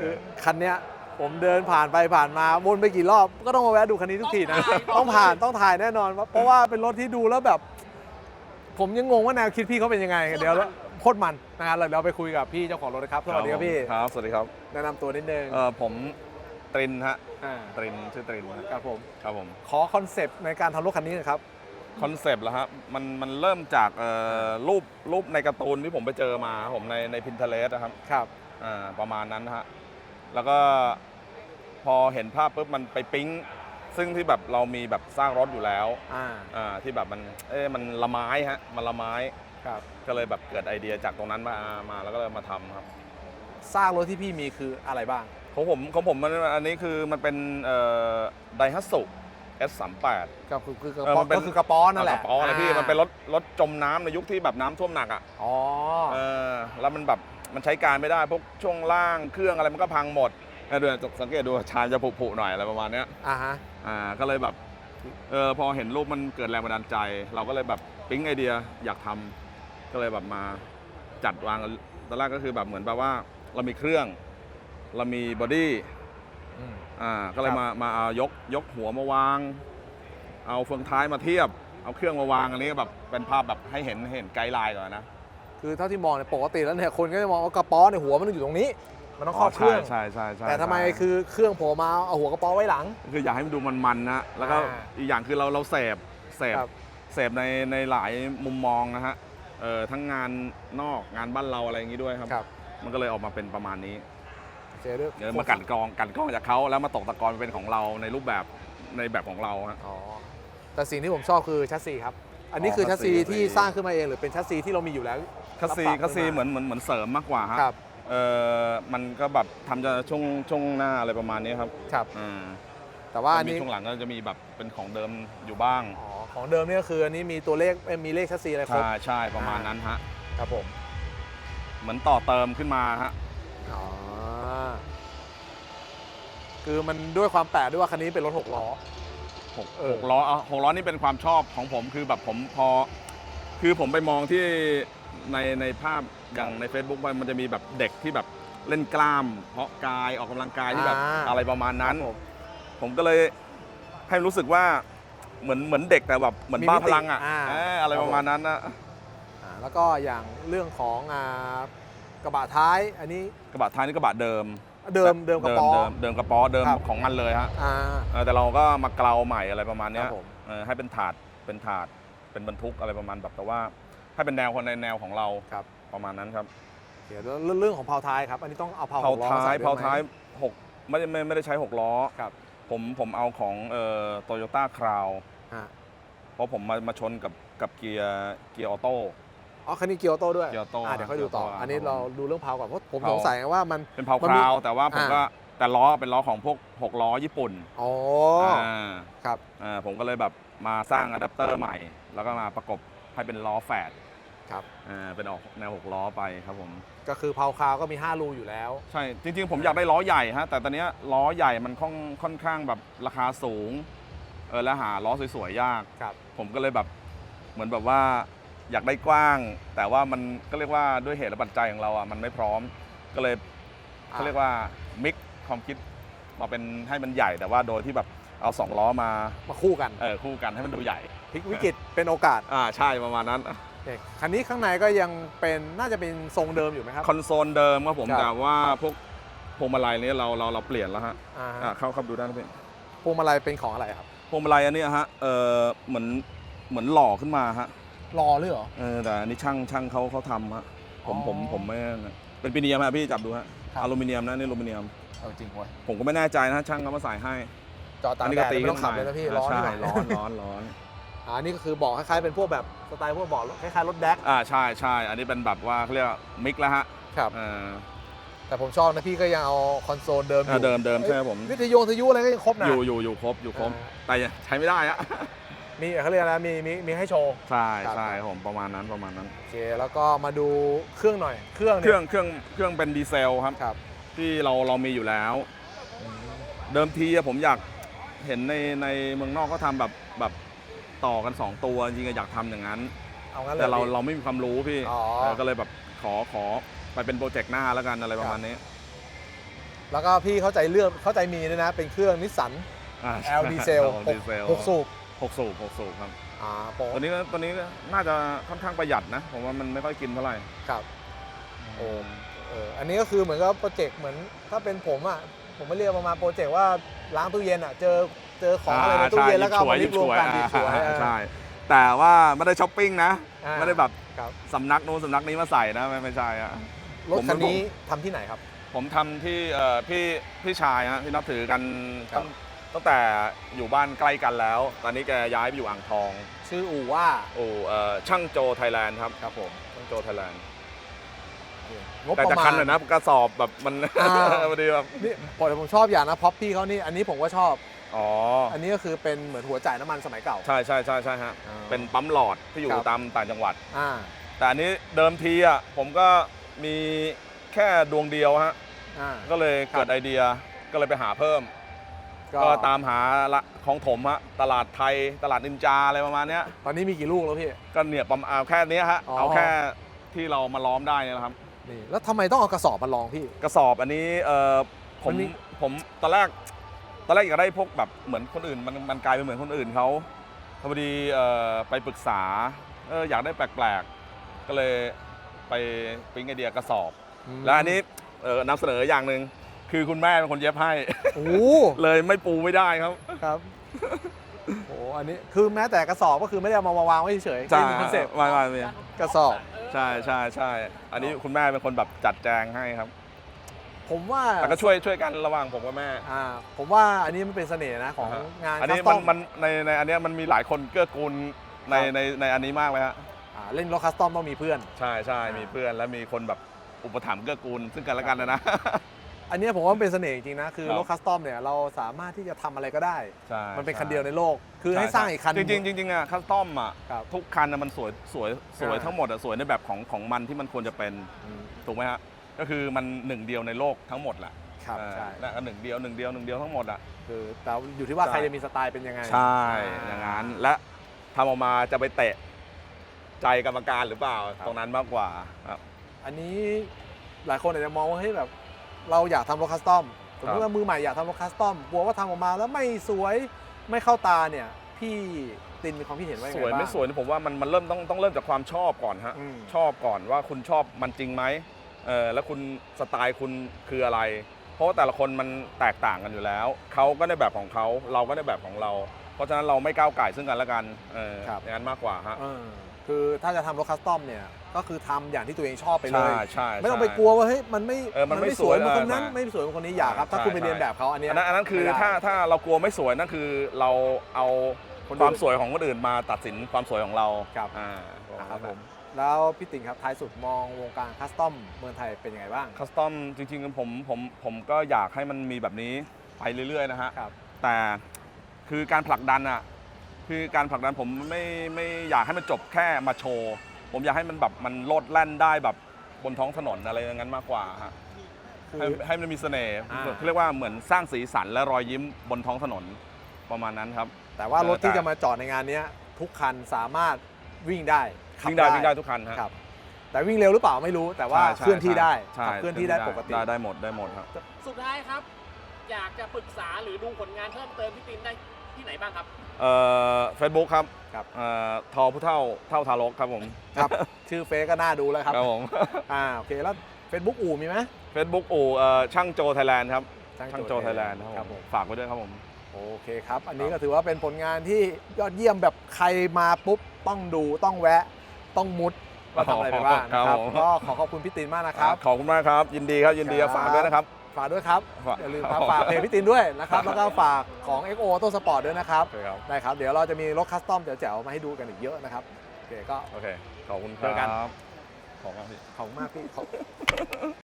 คือคันเนี้ยผมเดินผ่านไปผ่านมาวนไปกี่รอบก็ต้องมาแวะดูคันนี้ทุกทีนะต้องผ่านต้องถ่ายแน่นอน เพราะว่าเป็นรถที่ดูแล้วแบบ ผมยังงงว่าแนวคิดพี่เขาเป็นยังไงเดี๋ยวโคตรมันนะครับเราเราไปคุยกับพี่เจ้าของรถนะครับสวัสดีครับพี่ครับสวัสดีครับแนะนำตัวนิดนึงเอ่อผมตรินฮะอ่าตรินชื่อตรินฮะครับผมครับผมขอคอนเซปต์ในการทำรถคันนี้หน่อยครับคอนเซปต์แล้วฮะมันมันเริ่มจากเอ่อรูปรูปในการ์ตูนที่ผมไปเจอมาครับผมในในพินเทเลสนะครับครับอ่าประมาณนั้นนะฮะ แล้วก็พอเห็นภาพปุ๊บมันไปปิ๊ง ซึ่งที่แบบเรามีแบบสร้างรถอยู่แล้วอ่าอ่าที่แบบมันเอ๊ะมันละไม้ฮะมันละไม้ครับก็เลยแบบเกิดไอเดียจากตรงนั้นมามาแล้วก็เลยมาทำครับสร้างรถที่พี่มีคืออะไรบ้างของผมของผมมันอันนี้คือมันเป็นไดฮัตสุ S38 ก็คือคือกระเออป๋อมันเป็น ก็คือกระป๋อนั่นแหละกระป๋อนะพี่มันเป็นรถรถจมน้ำในยุคที่แบบน้ำท่วมหนักอะอ๋อเออแล้วมันแบบมันใช้การไม่ได้พวกช่วงล่างเครื่องอะไรมันก็พังหมดนะดูสังเกตดูชานจะผุๆหน่อยอะไรประมาณเนี้ย อ่าฮะ อ่าก็เลยแบบเออพอเห็นรูปมันเกิดแรงบันดาลใจ เราก็เลยแบบปิ๊งไอเดียอยากทำก็เลยแบบมาจัดวางตอนแรกก็คือแบบเหมือนแบบว่าเรามีเครื่อง เรามีบอดี้ อืมอ่าก็เลยครับมามาเอายกยกหัวมาวาง เอาเฟืองท้ายมาเทียบ เอาเครื่องมาวางอันนี้ก็แบบเป็นภาพแบบให้เห็นให้เห็นไกด์ไลน์ก่อนนะคือเท่าที่มองเนี่ยปกติแล้วเนี่ยคนก็จะมองว่ากระป๋อเนี่ยหัวมันต้องอยู่ตรงนี้ มันต้องครอบเครื่องใช่ใช่ใช่แต่ทำไมใช่คือเครื่องโผล่มาเอาหัวกระป๋อไว้หลัง คืออยากให้มันดูมันๆนะแล้วก็อ่าอีกอย่างคือเราเราเสพเสพครับเสพในในหลายมุมมองนะฮะเออทั้งงานนอกงานบ้านเราอะไรอย่างนี้ด้วยครับครับมันก็เลยออกมาเป็นประมาณนี้ เจอด้วยเดี๋ยวมากันกรองกันกรองจากเขาแล้วมาตกตะกอนเป็นของเราในรูปแบบในแบบของเราฮะ อ๋อแต่สิ่งที่ผมชอบคือชัสซีครับ อันนี้คืออ๋อชัสซีชัสซี ที่สร้างขึ้นมาเองหรือเป็นชัสซีที่เรามีอยู่แล้วคัสซีแล้วปรับคัสซีขึ้นมาเหมือนเหมือนเหมือนเสริมมากกว่าฮะครับเออมันก็แบบทำจะช่วงช่วงหน้าอะไรประมาณนี้ครับครับ อ่าแต่ว่าอันมีนี้ช่วงหลังก็จะมีแบบเป็นของเดิมอยู่บ้าง อ๋อของเดิมเนี่ยคืออันนี้มีตัวเลขเอ้ยมีเลขชัสซีอะไรครบใช่ใช่ประมาณนั้นฮะ ครับผม เหมือนต่อเติมขึ้นมาฮะ อ๋อ คือมันด้วยความแปลกด้วยว่าคันนี้เป็นรถหกล้อ หกเออ หกล้อเอาหกล้อนี่เป็นความชอบของผมคือแบบผมพอ คือผมไปมองที่ในในภาพอย่างใน Facebook มันมันจะมีแบบเด็กที่แบบเล่นกล้าม เพาะกายออกกำลังกายที่แบบอ่า อะไรประมาณนั้นครับผม ผมก็เลยให้รู้สึกว่าเหมือนเหมือนเด็กแต่แบบเหมือนมีบ้ามิติพลังอะอ่า เอออะไรครับประมาณนั้นนะอ่าแล้วก็อย่างเรื่องของอ่ากระบะท้ายอันนี้กระบะท้ายนี่กระบะเดิม เดิมเดิมกระป๋อ เดิมเดิมกระป๋อเดิมครับ ของมันเลยฮะอ่า เออแต่เราก็มาเกลาใหม่อะไรประมาณเนี้คยรับผม เออให้เป็นถาดเป็นถาดเป็นบรรทุกอะไรประมาณแบบแต่ว่าให้เป็นแนวคนในแนวของเราครับประมาณนั้นครับเดี๋ยวแล้วเรื่องของเผาท้ายครับ อันนี้ต้องเอาเผาเผาหกล้อท้ายใส่ด้วเผาไหมท้ายหกไม่ได้ไม่ไม่ได้ใช้หกล้อครับ ผมผมเอาของเอ่อโตโยต้าคราว ฮะเพราะผมมามาชนกับกับเกียร์เกียร์ออโต้ อ๋อคันนี้เกียร์ออโต้ด้วยเกียร์ออโต้อ่าเดี๋ยวค่อยดูต่อเกียร์ออโต้อันนี้เราดูเรื่องเผาก่อนเพราะผมเผาสงสัยว่ามันเป็นเผามันคมีราวแต่ว่าผมอ่าก็แต่ล้อเป็นล้อของพวกหกล้อญี่ปุ่นอ๋ออ่าครับอ่าผมก็เลยแบบมาสร้างอะแดปเตอร์ใหม่ แล้วก็มาประกบให้เป็นล้อแฝดครับอ่าเป็นออกแนวหกล้อไปครับผม ก็คือเผาคราวก็มี 5 รูอยู่แล้ว ใช่ จริง ๆ ผมอยากได้ล้อใหญ่ฮะ แต่ตอนเนี้ยล้อใหญ่มันค่อนค่อนข้างแบบราคาสูง เออ แล้วหาล้อสวยๆ ยากครับผมก็เลยแบบเหมือนแบบว่า อยากได้กว้าง แต่ว่ามันก็เรียกว่าด้วยเหตุและปัจจัยของเราอะมันไม่พร้อมก็เลยเขาเรียกว่ามิกความคิดมาเป็นให้มันใหญ่แต่ว่าโดยที่แบบเอาสองล้อมามาคู่กันเออคู่กันให้มันดูใหญ่พลิกวิกฤตเป็นโอกาสอ่าใช่ประมาณนั้นเนี่ยคันนี้ข้างในก็ยังเป็นน่าจะเป็นทรงเดิมอยู่ไหมครับคอนโซลเดิมครับผมครับแต่ว่าพวกพวงมาลัยนี้เราเราเราเปลี่ยนแล้วฮะอ่าอ่าเข้าเข้าดูได้นะพี่พวงมาลัยเป็นของอะไรครับพวงมาลัยอันเนี้ยฮะเออเหมือนเหมือนหล่อขึ้นมาฮะ รอหรือเหรอ เออแต่อันนี้ช่างช่างเขาเขาทำฮะผมอ๋อผมผมไม่เป็นปีเนียมฮะพี่จับดูฮะครับ อลูมิเนียมนะนี่อลูมิเนียม เออจริงเว้ยผมก็ไม่แน่ใจนะช่างเขามาใส่ให้จอดตากอันนี้แดก็ดตีไม่ต้องขับขึ้เลยนนะพี่มาร้อนใช่ด้วยร้อนร้อนร้อนอ่าอันนี้ก็คือบอกคล้ายๆเป็นพวกแบบสไตล์พวกบอกคล้ายๆรถแดกอ่าใช่ใช่อันนี้เป็นแบบว่าเขาเรียกมิกแล้วฮะครับ เออแต่ผมชอบนะพี่ก็ยังเอาคอนโซลเดิมออ่ายู่เดิมเดิมใช่ครับผมวิทยุวิทยุอะไรก็ยังครบนะอยู่อยู่อยู่ครบอยู่ครบอ่าแต่ยังใช้ไม่ได้อะ มีเขาเรียกอะไรมีมีมีให้โชว์ ใช่ครับ ใช่ครับผมประมาณนั้นประมาณนั้น โอเคแล้วก็มาดูเครื่องหน่อย เครื่องเคเนี่รื่อยงเครื่องเครื่องเป็นดีเซลครับ ครับที่เราเรามีอยู่แล้วอืมเดิมทีอะผมอยากเห็นในในเมืองนอกก็ทำแบบแบบต่อกัน 2 ตัวจริงๆอยากทำอย่างนั้น เอางั้นเลยแต่เราพี่ เราไม่มีความรู้พี่อ๋อเออก็เลยแบบขอขอไปเป็นโปรเจกต์หน้าแล้วกันอะไรประมาณนี้แล้วก็พี่เข้าใจเลือกเข้าใจมีด้วยนะ เป็นเครื่องนิสสัน อ่า L ดีเซลดีเซล 6 สูบ หกสูบหกสูบครับอ่าโปตัวนี้ก็ตัวนี้ก็น่าจะค่อนข้างประหยัดนะ ผมว่ามันไม่ค่อยกินเท่าไหร่ครับโอ้เอออันนี้ก็คือเหมือนกับโปรเจกต์เหมือนถ้าเป็นผมอะผมไม่เรียกประมาณโปรเจกต์ว่าล้างตู้เย็นอะเจอเจอของอะไรในตู้เย็นแล้วก็เอามาหลิยิกบรฉวมวยกันหยิบฉวยอ่าเออใช่แต่ว่าไม่ได้ช้อปปิ้งนะอ่า ไม่ได้แบบครับสำนักนู้นสำนักนี้มาใส่นะไม่ไม่ใช่อะ รถผมคันนี้ทำที่ไหนครับ ผมทำที่เอ่อพี่พี่ชายฮะที่นับถือกันครับ ตั้ง ตั้งแต่อยู่บ้านใกล้กันแล้ว ตอนนี้แกย้ายไปอยู่อ่างทองชื่ออู่ว่าโอ้เอ่อช่างโจไทยแลนด์ครับ ครับผมช่างโจไทยแลนด์งบแต่ประจะมาคัณ นหน่อยนะกระสอบแบบมันอ่า พอดีแบบนี่ผมผมชอบอย่างนะพ็อปพี่เขานี่อันนี้ผมก็ชอบ อ๋ออันนี้ก็คือเป็นเหมือนหัวจ่ายน้ำมันสมัยเก่า ใช่ใช่ใช่ใช่ฮะอ่าเป็นปั๊มหลอดที่อยู่ครับ ตามต่างจังหวัด อ่าแต่อันนี้เดิมทีอะผมก็มีแค่ดวงเดียวฮะ อ่า ก็เลยเกิดไอเดียก็เลยไปหาเพิ่ม ก็ตามหาละของถมฮะตลาดไทยตลาดนินจาอะไรประมาณเนี้ยตอนนี้มีกี่ลูกแล้วพี่ ก็เนี่ยประมาณเอาแค่เนี้ยฮะอ๋อ เอาแค่ที่เรามาล้อมได้เนี่ยนะครับ นี่แล้วทำไมต้องเอากระสอบมาลองพี่ กระสอบอันนี้เออผมมันมี ผมตอนแรกตอนแรกอยากได้พวกแบบเหมือนคนอื่นมันมันกลายเป็นเหมือนคนอื่นเขาพอดีเอ่อไปปรึกษาเอออยากได้แปลกๆ ก็เลยไปปิ๊งไอเดียกระสอบ แล้วอันนี้เออนำเสนออย่างหนึ่ง คือคุณแม่เป็นคนเย็บให้ โอ้เลยไม่ปูไม่ได้ครับ ครับโอ้อันนี้คือแม้แต่กระสอบก็คือไม่ได้เอามาวางไว้เฉยๆใช่ไม่มีคอนเซ็ปต์ไม่ไม่ไม่กระสอบ ใช่ใช่ใช่อันนี้คุณแม่เป็นคนแบบจัดแจงให้ครับ ผมว่าแต่ก็ช่วยช่วยกันระหว่างผมกับแม่ อ่าผมว่าอันนี้มันเป็นเสน่ห์นะของอ่าฮะ งานอันนี้คัสตมัอนม มันในในอันเนี้ยมันมีหลายคนเกื้อกูลในครับ ในในอันนี้มากเลยฮะอ่าเล่นรถคัสตอมต้องมีเพื่อน ใช่ใช่อ่ามีมีเพื่อนและมีคนแบบอุปถัมภ์เกื้อกูลซึ่งกันและกันนะนะ อันเนี้ยผมว่ามันเป็นเสน่ห์จริงๆนะ คือครับ รถคัสตอมเนี่ยเราสามารถที่จะทำอะไรก็ได้ ใช่มันเป็นใช่คันเดียวในโลก คือให้ช่สร้างอีกคัน จริงๆจริงๆอะคัสตอมอะครับทุกคันอะมันสวยสวยสวยอ่า ทั้งหมดอะสวยในแบบของของมันที่มันควรจะเป็นอืมถูกไหมฮะก็คือมันหนึ่งเดียวในโลกทั้งหมดแหละครับอ่าใช่และก็หนึ่งเดียวหนึ่งเดียวหนึ่งเดียวทั้งหมดอะ คือแต่อยู่ที่ว่าใช่ ใครจะมีสไตล์เป็นยังไง ใช่ อย่างนั้น และทำออกมาจะไปเตะใจกรรมการหรือเปล่าตรงนั้นมากกว่าครับ อันนี้หลายคนอาจจะมองว่าเฮ้ยแบบ เราอยากทำรถคัสตอมสมมติว่ามือใหม่อยากทำรถคัสตอมกลัวว่าทำออกมาแล้วไม่สวยไม่เข้าตาเนี่ยพี่ตินมีความคิดเห็นว่ายังสไงวยบ้าง ไม่สวยนี่ผมว่ามันมันเริ่มต้องต้องเริ่มจากความชอบก่อนฮะอืม ชอบก่อนว่าคุณชอบมันจริงไหมเออแล้วคุณสไตล์คุณคืออะไร เพราะว่าแต่ละคนมันแตกต่างกันอยู่แล้วเขาก็ในแบบของเขาเราก็ในแบบของเรา เพราะฉะนั้นเราไม่ก้าวไก่ซึ่งกันและกันเออครับ อย่างนั้นมากกว่าฮะ เออ คือถ้าจะทำรถคัสตอมเนี่ยก็คือทำอย่างที่ตัวเองชอบไปเลใช่ย ใช่ไม่ต้องไปใช่กลัวว่าเฮ้ยมันไม่เออมันไม่สวยสวยเหมือนคนนั้นเออไม่สวยเหมือนคนนี้อย่าครับ ถ้าใช่คุณไปเรียนใช่แบบเขาอันเนี้ยอันนั้นอันนั้นคือไม่ได้ ถ้าถ้าเรากลัวไม่สวยนั่นคือเราเอาคนความอื่นสวยของคนอื่นมาตัดสินความสวยของเราครับ อ่าครับผมแล้วพี่ติ่งครับท้ายสุดมองวงการคัสตอมเมืองไทยเป็นยังไงบ้างคัสตอมจริงๆผมผมผมก็อยากให้มันมีแบบนี้ไปเรื่อยๆนะฮะ ครับ แต่คือการผลักดันอะ คือการผลักดันผมไม่ไม่อยากให้มันจบแค่มาโชว์ ผมอยากให้มันแบบมันโลดแล่นได้แบบบนท้องถนนอะไรอย่างนั้นมากกว่าฮะคือ ให้ให้มันมีเสน่ห์อ่า เขาเรียกว่าเหมือนสร้างสีสันและรอยยิ้มบนท้องถนนประมาณนั้นครับ แต่ว่ารถที่แต่จะมาจอดในงานเนี้ยทุกคันสามารถวิ่งได้ขับวิ่งได้วิ่งได้ทุกคันฮะครับ แต่วิ่งเร็วหรือเปล่าไม่รู้ แต่ว่าใช่ใช่เคลื่อนที่ได้ใช่ขับเคลื่อนที่ได้ปกติ ได้ได้หมดได้หมดครับ สุดท้ายครับ อยากจะปรึกษาหรือดูผลงานเพิ่มเติมพี่ตินได้ ที่ไหนบ้างครับ เอ่อเฟซบุ๊กครับครับ เอ่อทอผู้เท่าเท่าทารกครับผมครับ ชื่อเฟซก็น่าดูแล้วครับครับผมอ่าโอเคแล้ว Facebook อู่มีไหมเฟซบุ๊กอู่เอ่อช่างโจไทยแลนด์ครับช่างช่างโจไทยแลนด์คครัรับบผผมมฝากไว้ด้วยครับผม โอเคครับ อันนี้ครัก็บถือว่าเป็นผลงานที่ยอดเยี่ยมแบบใครมาปุ๊บ ต้องดูต้องแวะ ต้องมุดว่าทำอะไรไปบ้างนะครับผม ก็ขอขอบคุณพี่ตินมากนะครับ ขอบคุณมากครับ ยินดีครับยินดีครับ ฝากด้วยนะครับ ฝากด้วยครับฝากอย่าลืมครับฝากเพจพี่ตินด้วยนะครับ แล้วก็ฝากของ XO Auto Sport ด้วยนะครับโอเคครับ ได้ครับ เดี๋ยวเราจะมีรถคัสตอมแจ๋วๆมาให้ดูกันอีกเยอะนะครับ โอเคก็ โอเค ขอบคุณคเจอกัน รับขอบคุณครับพี่ ขอบคุณมากพี่ขอบ